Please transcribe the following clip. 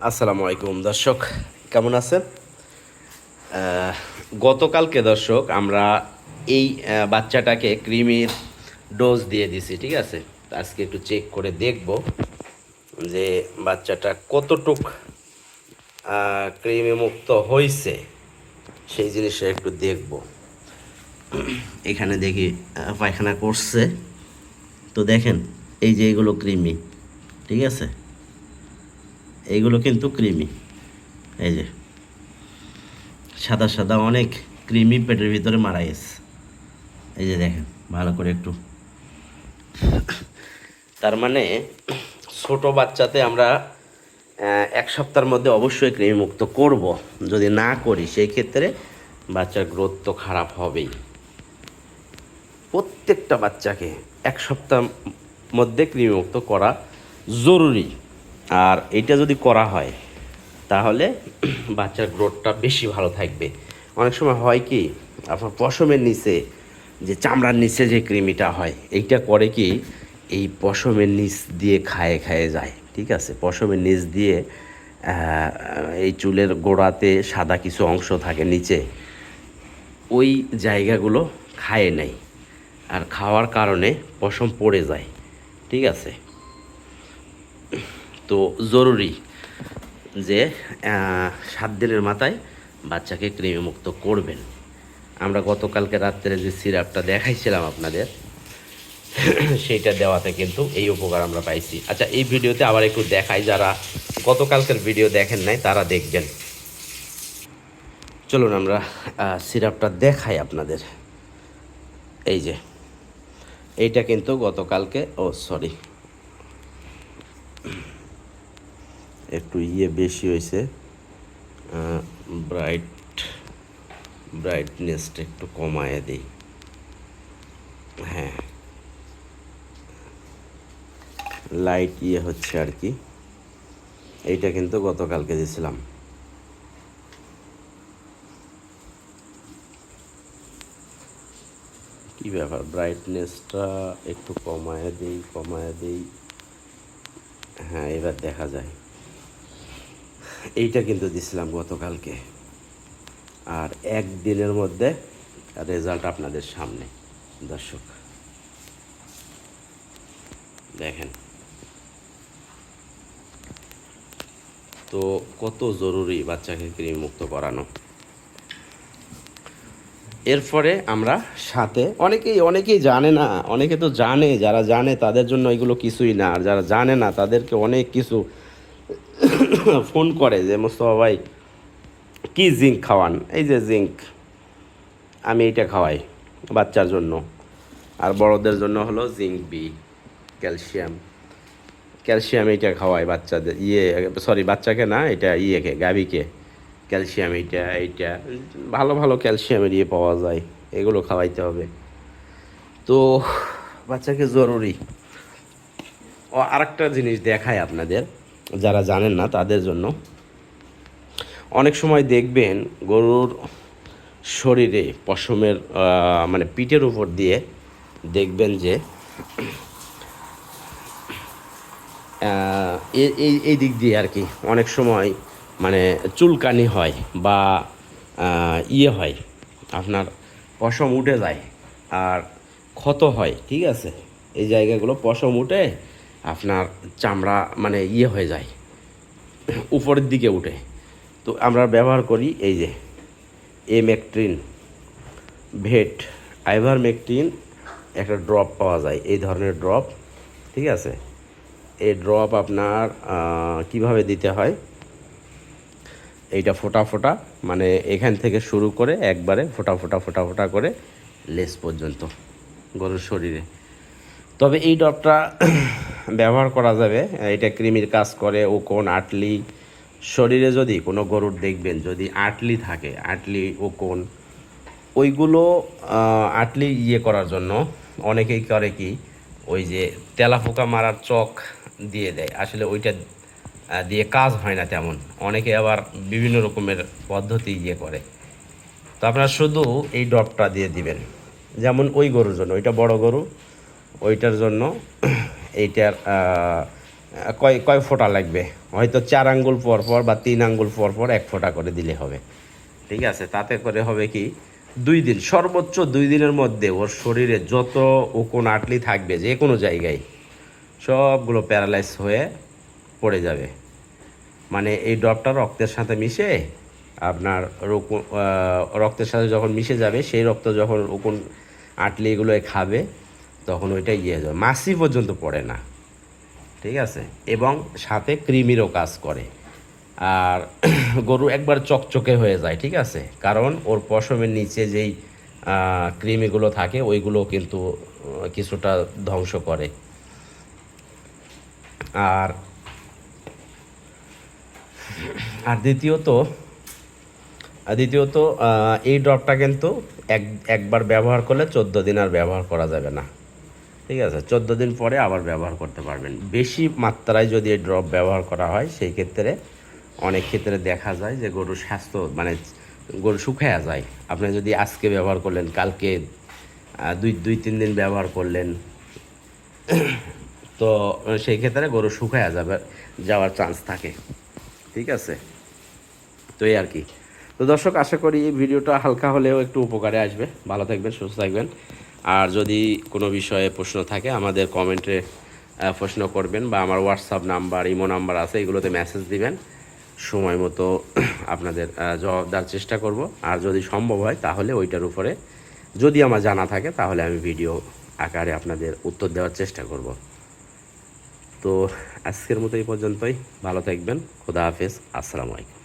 আসসালামু আলাইকুম। দর্শক, কেমন আছেন? গতকালকে দর্শক আমরা এই বাচ্চাটাকে ক্রিমির ডোজ দিয়ে দিছি, ঠিক আছে? আজকে একটু চেক করে দেখব যে বাচ্চাটা কতটুক ক্রিমি মুক্ত হয়েছে সেই জিনিসটা একটু দেখব। এখানে দেখি পায়খানা করছে। তো দেখেন, এই যে এগুলো ক্রিমি ঠিক আছে? এইগুলো কিন্তু ক্রিমি। এই যে, সাদা সাদা অনেক ক্রিমি পেটের ভিতরে মারা গেছে। এই যে দেখেন, ভালো করে একটু। তার মানে ছোট বাচ্চাতে আমরা এক সপ্তাহের মধ্যে অবশ্যই ক্রিমি মুক্ত করব। যদি না করি, সেই ক্ষেত্রে বাচ্চার গ্রোথ তো খারাপ হবেই। প্রত্যেকটা বাচ্চাকে এক সপ্তাহ মধ্যে কৃমিমুক্ত করা জরুরি। আর এটা যদি করা হয়, তাহলে বাচ্চার গ্রোথটা বেশি ভালো থাকবে। অনেক সময় হয় কি, আপনার পশমের নিচে যে চামড়ার নিচে যে কৃমিটা হয়, এইটা করে কি, এই পশমের নিচ দিয়ে খায়ে খায়ে যায়, ঠিক আছে? পশমের নিচ দিয়ে এই চুলের গোড়াতে সাদা কিছু অংশ থাকে নিচে, ওই জায়গাগুলো খায় নেয় আর খাওয়ার কারণে পশম পড়ে যায়, ঠিক আছে? তো জরুরি যে সাত দিনের মাথায় বাচ্চাকে কৃমিমুক্ত করবেন। আমরা গতকালকে রাত্রে যে সিরাপটা দেখাইছিলাম আপনাদের, সেইটা দেওয়াতে কিন্তু এই উপকার আমরা পাইছি। আচ্ছা এই ভিডিওতে আবার একটু দেখাই, যারা গতকালকের ভিডিও দেখেন নাই, তারা দেখবেন। চলুন আমরা সিরাপটা দেখাই আপনাদের। এই যে, এইটা কিন্তু গতকালকে, ও, সরি। একটু ইয়ে বেশি হয়েছে ব্রাইট ব্রাইটনেসটা একটু কমায় দিই। হ্যাঁ। লাইট ইয়ে হচ্ছে আর কি। এইটা কিন্তু গতকালকে দিয়েছিলাম কি ব্যাপার? ব্রাইটনেসটা একটু কমায় দিই কমায় দিই। হ্যাঁ এবার দেখা যায়। এইটা কিন্তু দিছিলাম গতকালকে। আর একদিনের মধ্যে রেজাল্ট আপনাদের সামনে, দর্শক। দেখেন। তো কত জরুরি বাচ্চাকে কৃমি মুক্ত করানো। এরপরে আমরা সাথে অনেকেই অনেকেই জানে না, অনেকে তো জানে, যারা জানে তাদের জন্য এগুলো কিছুই না। আর যারা জানে না, তাদেরকে অনেক কিছু ফোন করে যে, মোস্তফা ভাই, কী জিঙ্ক খাওয়ান? এই যে জিঙ্ক, আমি এইটা খাওয়াই বাচ্চার জন্য। আর বড়দের জন্য হলো জিঙ্ক, বি, ক্যালসিয়াম। ক্যালসিয়াম এইটা খাওয়াই বাচ্চাদের ইয়ে সরি, বাচ্চাকে না এটা ইয়েকে গাবিকে ক্যালসিয়াম এইটা এইটা, ভালো ভালো ক্যালসিয়ামের ইয়ে পাওয়া যায়, এগুলো খাওয়াইতে হবে। তো বাচ্চাকে জরুরি। ও আরেকটা জিনিস দেখায় আপনাদের। যারা জানেন না তাদের জন্য। অনেক সময় দেখবেন গরুর শরীরে পশমের মানে পিঠের উপর দিয়ে দেখবেন যে এই এই দিক দিয়ে আর কি অনেক সময় মানে চুলকানি হয় বা ইয়ে হয়, আপনার পশম উঠে যায় আর ক্ষত হয়, ঠিক আছে? এই জায়গাগুলো পশম উঠে আপনার চামড়া মানে ইয়ে হয়ে যায়, উপরের দিকে উঠে। তো আমরা ব্যবহার করি এই যে এমেকট্রিন ভেট আইভার আইভারমেকট্রিন একটা ড্রপ পাওয়া যায়, এই ধরনের ড্রপ ঠিক আছে? এই ড্রপ আপনার কীভাবে দিতে হয়? এইটা ফোটা ফোটা মানে এখান থেকে শুরু করে একবারে ফোটা ফোটা ফোটা ফোটা করে লেস পর্যন্ত গরুর শরীরে। তবে এই ড্রপটা ব্যবহার করা যাবে। এটা কৃমির কাজ করে ও কোন আটলি। শরীরে যদি কোনো গরুর দেখবেন, যদি আটলি থাকে, আটলি ও কোন ওইগুলো আটলি ইয়ে করার জন্য অনেকেই করে কি, ওই যে তেলাপোকা মারার চক দিয়ে দেয়। আসলে ওইটা দিয়ে কাজ হয় না তেমন। অনেকে আবার বিভিন্ন রকমের পদ্ধতি ইয়ে করে। তো আপনারা শুধু এই ড্রপটা দিয়ে দিবেন। যেমন ওই গরুর জন্য, ওইটা বড় গরু, ওইটার জন্য এইটার কয় কয় ফোঁটা লাগবে? হয়তো চার আঙ্গুল পর পর বা তিন আঙ্গুল পর পর এক ফোঁটা করে দিলে হবে। ঠিক আছে? তাতে করে হবে কি? দুই দিন, সর্বোচ্চ দুই দিনের মধ্যে ওর শরীরে যত ওকোন আটলি থাকবে, যে কোনো জায়গায়, সবগুলো প্যারালাইজ হয়ে পড়ে যাবে। মানে এই ড্রপটা রক্তের সাথে মিশে আপনার রকু- রক্তের সাথে যখন মিশে যাবে, সেই রক্ত যখন উকুন আটলি এগুলো খাবে তখন ওইটা ইয়ে যাবে। মাসি পর্যন্ত পড়ে না। ঠিক আছে? এবং সাথে কৃমিরও কাজ করে। আর গরু একবার চকচকে হয়ে যায় ঠিক আছে? কারণ ওর পশমের নিচে যেই আহ, কৃমিগুলো থাকে ওইগুলো কিন্তু কিছুটা ধ্বংস করে। আর আর দ্বিতীয়ত দ্বিতীয়ত এই ড্রপটা কিন্তু এক একবার ব্যবহার করলে চোদ্দ দিন আর ব্যবহার করা যাবে না। ঠিক আছে? চোদ্দ দিন পরে আবার ব্যবহার করতে পারবেন। বেশি মাত্রায় যদি এই ড্রপ ব্যবহার করা হয়, সেই ক্ষেত্রে অনেক ক্ষেত্রে দেখা যায় যে গরুর স্বাস্থ্য মানে গরু শুকায়া যায়। আপনি যদি আজকে ব্যবহার করলেন, কালকে দুই দুই, তিন দিন ব্যবহার করলেন, তো সেই ক্ষেত্রে গরু শুকায়া যাবে, যাওয়ার চান্স থাকে। ঠিক আছে? তো এই আর কি। তো দর্শক, আশা করি এই ভিডিওটা হালকা হলেও একটু উপকারে আসবে। ভালো থাকবেন, সুস্থ থাকবেন। আর যদি কোনো বিষয়ে প্রশ্ন থাকে, আমাদের কমেন্টে প্রশ্ন করবেন বা আমার হোয়াটসঅ্যাপ নাম্বার, ইমো নাম্বার আছে, এগুলোতে মেসেজ দিবেন। সময় মতো আপনাদের জবাব দেওয়ার চেষ্টা করব। আর যদি সম্ভব হয়, তাহলে ওইটার উপরে যদি আমার জানা থাকে, তাহলে আমি ভিডিও আকারে আপনাদের উত্তর দেওয়ার চেষ্টা করব। তো আজকের মতো এই পর্যন্তই। ভালো থাকবেন। খোদা হাফেজ। আসসালামু আলাইকুম।